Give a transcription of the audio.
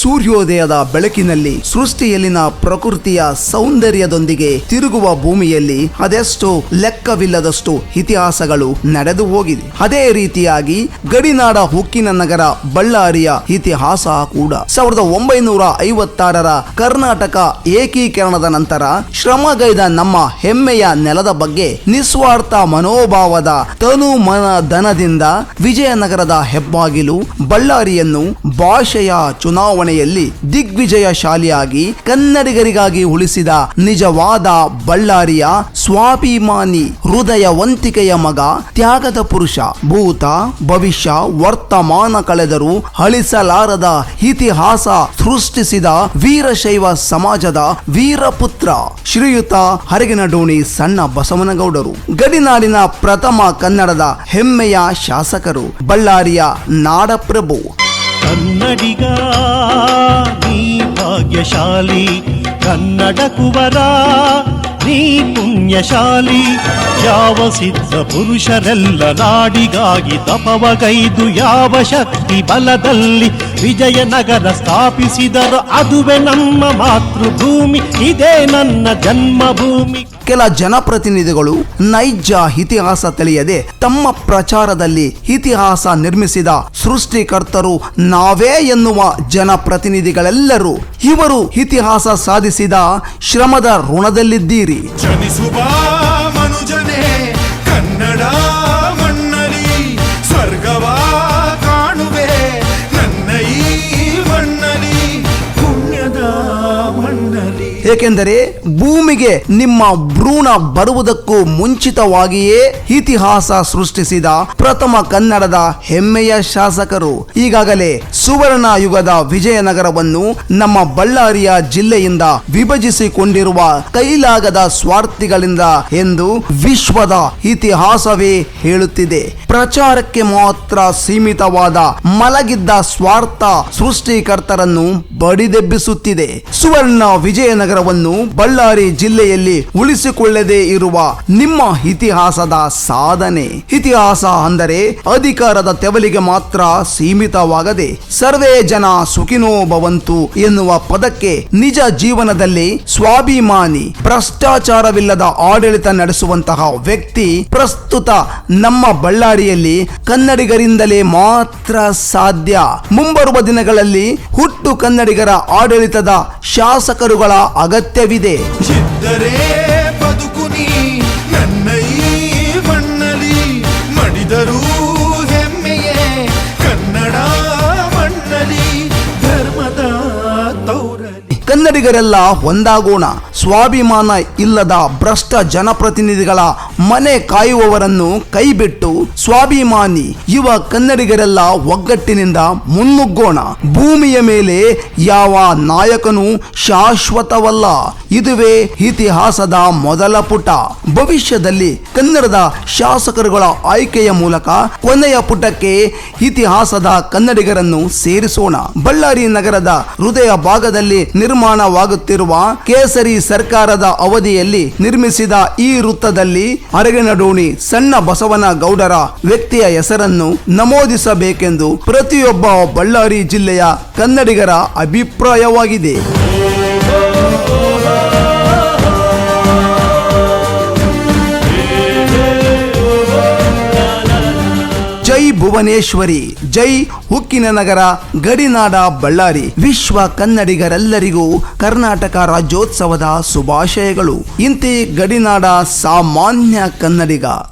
ಸೂರ್ಯೋದಯದ ಬೆಳಕಿನಲ್ಲಿ ಸೃಷ್ಟಿಯಲ್ಲಿನ ಪ್ರಕೃತಿಯ ಸೌಂದರ್ಯದೊಂದಿಗೆ ತಿರುಗುವ ಭೂಮಿಯಲ್ಲಿ ಅದೆಷ್ಟು ಲೆಕ್ಕವಿಲ್ಲದಷ್ಟು ಇತಿಹಾಸಗಳು ನಡೆದು ಹೋಗಿದೆ. ಅದೇ ರೀತಿಯಾಗಿ ಗಡಿನಾಡ ಹುಕ್ಕಿನ ನಗರ ಬಳ್ಳಾರಿಯ ಇತಿಹಾಸ ಕೂಡ. ಸಾವಿರದ ಒಂಬೈನೂರ ಐವತ್ತಾರರ ಕರ್ನಾಟಕ ಏಕೀಕರಣದ ನಂತರ ಶ್ರಮಗೈದ ನಮ್ಮ ಹೆಮ್ಮೆಯ ನೆಲದ ಬಗ್ಗೆ ನಿಸ್ವಾರ್ಥ ಮನೋಭಾವದ ತನು ಮನ ಧನದಿಂದ ವಿಜಯನಗರದ ಹೆಬ್ಬಾಗಿಲು ಬಳ್ಳಾರಿಯನ್ನು ಭಾಷೆಯ ಚುನಾವಣೆಯಲ್ಲಿ ದಿಗ್ವಿಜಯಶಾಲಿಯಾಗಿ ಕನ್ನಡಿಗರಿಗಾಗಿ ಉಳಿಸಿದ ನಿಜವಾದ ಬಳ್ಳಾರಿಯ ಸ್ವಾಭಿಮಾನಿ ಹೃದಯವಂತಿಕೆಯ ಮಗ ತ್ಯಾಗದ ಪುರುಷ, ಭೂತ, ಭವಿಷ್ಯ, ವರ್ತಮಾನ ಕಳೆದರೂ ಅಳಿಸಲಾರದ ಇತಿಹಾಸ ಸೃಷ್ಟಿಸಿದ ವೀರಶೈವ ಸಮಾಜದ ವೀರಪುತ್ರ ಶ್ರೀಯುತ ಹರಗಿನಡೋಣಿ ಸಣ್ಣ ಬಸವನಗೌಡರು. ಗಡಿನಾಡಿನ ಪ್ರಥಮ ಕನ್ನಡದ ಹೆಮ್ಮೆಯ ಶಾಸಕರು ಬಳ್ಳಾರಿಯ ನಾಡಪ್ರಭು. ಕನ್ನಡಿಗ, ನೀ ಭಾಗ್ಯಶಾಲಿ, ಕನ್ನಡ ಕುವರ, ನೀ ಪುಣ್ಯಶಾಲಿ, ಯಾವ ಸಿದ್ಧ ಪುರುಷರೆಲ್ಲ ನಾಡಿಗಾಗಿ ತಪವಗೈದು, ಯಾವ ಶಕ್ತಿ ಬಲದಲ್ಲಿ ವಿಜಯನಗರ ಸ್ಥಾಪಿಸಿದರು, ಅದುವೇ ನಮ್ಮ ಮಾತೃಭೂಮಿ, ಇದೇ ನನ್ನ ಜನ್ಮಭೂಮಿ. ಕೆಲ ಜನಪ್ರತಿನಿಧಿಗಳು ನೈಜ ಇತಿಹಾಸ ತಿಳಿಯದೆ ತಮ್ಮ ಪ್ರಚಾರದಲ್ಲಿ ಇತಿಹಾಸ ನಿರ್ಮಿಸಿದ ಸೃಷ್ಟಿಕರ್ತರು ನಾವೇ ಎನ್ನುವ ಜನಪ್ರತಿನಿಧಿಗಳೆಲ್ಲರೂ ಇವರು ಇತಿಹಾಸ ಸಾಧಿಸಿದ ಶ್ರಮದ ಋಣದಲ್ಲಿದ್ದೀರಿ. ಕನ್ನಡ ಏಕೆಂದರೆ ಭೂಮಿಗೆ ನಿಮ್ಮ ಭ್ರೂಣ ಬರುವುದಕ್ಕೂ ಮುಂಚಿತವಾಗಿಯೇ ಇತಿಹಾಸ ಸೃಷ್ಟಿಸಿದ ಪ್ರಥಮ ಕನ್ನಡದ ಹೆಮ್ಮೆಯ ಶಾಸಕರು. ಈಗಾಗಲೇ ಸುವರ್ಣ ಯುಗದ ವಿಜಯನಗರವನ್ನು ನಮ್ಮ ಬಳ್ಳಾರಿಯ ಜಿಲ್ಲೆಯಿಂದ ವಿಭಜಿಸಿಕೊಂಡಿರುವ ಕೈಲಾಗದ ಸ್ವಾರ್ಥಿಗಳಿಂದ ಎಂದು ವಿಶ್ವದ ಇತಿಹಾಸವೇ ಹೇಳುತ್ತಿದೆ. ಪ್ರಚಾರಕ್ಕೆ ಮಾತ್ರ ಸೀಮಿತವಾದ ಮಲಗಿದ್ದ ಸ್ವಾರ್ಥ ಸೃಷ್ಟಿಕರ್ತರನ್ನು ಬಡಿದೆಬ್ಬಿಸುತ್ತಿದೆ. ಸುವರ್ಣ ವಿಜಯನಗರವನ್ನು ಬಳ್ಳಾರಿ ಜಿಲ್ಲೆಯಲ್ಲಿ ಉಳಿಸಿಕೊಳ್ಳದೆ ಇರುವ ನಿಮ್ಮ ಇತಿಹಾಸದ ಸಾಧನೆ. ಇತಿಹಾಸ ಅಂದರೆ ಅಧಿಕಾರದ ತೆವಲಿಗೆ ಮಾತ್ರ ಸೀಮಿತವಾಗದೆ ಸರ್ವೇ ಜನ ಸುಖಿನೋ ಭವಂತು ಎನ್ನುವ ಪದಕ್ಕೆ ನಿಜ ಜೀವನದಲ್ಲಿ ಸ್ವಾಭಿಮಾನಿ, ಭ್ರಷ್ಟಾಚಾರವಿಲ್ಲದ ಆಡಳಿತ ನಡೆಸುವಂತಹ ವ್ಯಕ್ತಿ ಪ್ರಸ್ತುತ ನಮ್ಮ ಬಳ್ಳಾರಿಯಲ್ಲಿ ಕನ್ನಡಿಗರಿಂದಲೇ ಮಾತ್ರ ಸಾಧ್ಯ. ಮುಂಬರುವ ದಿನಗಳಲ್ಲಿ ಹುಟ್ಟು ಕನ್ನಡಿಗರ ಆಡಳಿತದ ಶಾಸಕರುಗಳ ಅಗತ್ಯವಿದೆ. ಕನ್ನಡಿಗರೆಲ್ಲ ಒಂದಾಗೋಣ. ಸ್ವಾಭಿಮಾನ ಇಲ್ಲದ ಭ್ರಷ್ಟ ಜನಪ್ರತಿನಿಧಿಗಳ ಮನೆ ಕಾಯುವವರನ್ನು ಕೈಬಿಟ್ಟು ಸ್ವಾಭಿಮಾನಿ ಯುವ ಕನ್ನಡಿಗರೆಲ್ಲ ಒಗ್ಗಟ್ಟಿನಿಂದ ಮುನ್ನುಗ್ಗೋಣ. ಭೂಮಿಯ ಮೇಲೆ ಯಾವ ನಾಯಕನೂ ಶಾಶ್ವತವಲ್ಲ. ಇದುವೇ ಇತಿಹಾಸದ ಮೊದಲ ಪುಟ. ಭವಿಷ್ಯದಲ್ಲಿ ಕನ್ನಡದ ಶಾಸಕರುಗಳ ಆಯ್ಕೆಯ ಮೂಲಕ ಕೊನೆಯ ಪುಟಕ್ಕೆ ಇತಿಹಾಸದ ಕನ್ನಡಿಗರನ್ನು ಸೇರಿಸೋಣ. ಬಳ್ಳಾರಿ ನಗರದ ಹೃದಯ ಭಾಗದಲ್ಲಿ ನಿರ್ಮಾಣವಾಗುತ್ತಿರುವ ಕೇಸರಿ ಸರ್ಕಾರದ ಅವಧಿಯಲ್ಲಿ ನಿರ್ಮಿಸಿದ ಈ ವೃತ್ತದಲ್ಲಿ ಅರಗಿನಡೋಣಿ ಸಣ್ಣ ಬಸವನ ಗೌಡರ ವ್ಯಕ್ತಿಯ ಹೆಸರನ್ನು ನಮೂದಿಸಬೇಕೆಂದು ಪ್ರತಿಯೊಬ್ಬ ಬಳ್ಳಾರಿ ಜಿಲ್ಲೆಯ ಕನ್ನಡಿಗರ ಅಭಿಪ್ರಾಯವಾಗಿದೆ. ಭುವನೇಶ್ವರಿ, ಜೈ ಹುಕ್ಕಿನ ನಗರ, ಗಡಿನಾಡ, ಬಳ್ಳಾರಿ. ವಿಶ್ವ ಕನ್ನಡಿಗರೆಲ್ಲರಿಗೂ ಕರ್ನಾಟಕ ರಾಜ್ಯೋತ್ಸವದ ಶುಭಾಶಯಗಳು. ಇಂತಿ ಗಡಿನಾಡ ಸಾಮಾನ್ಯ ಕನ್ನಡಿಗ.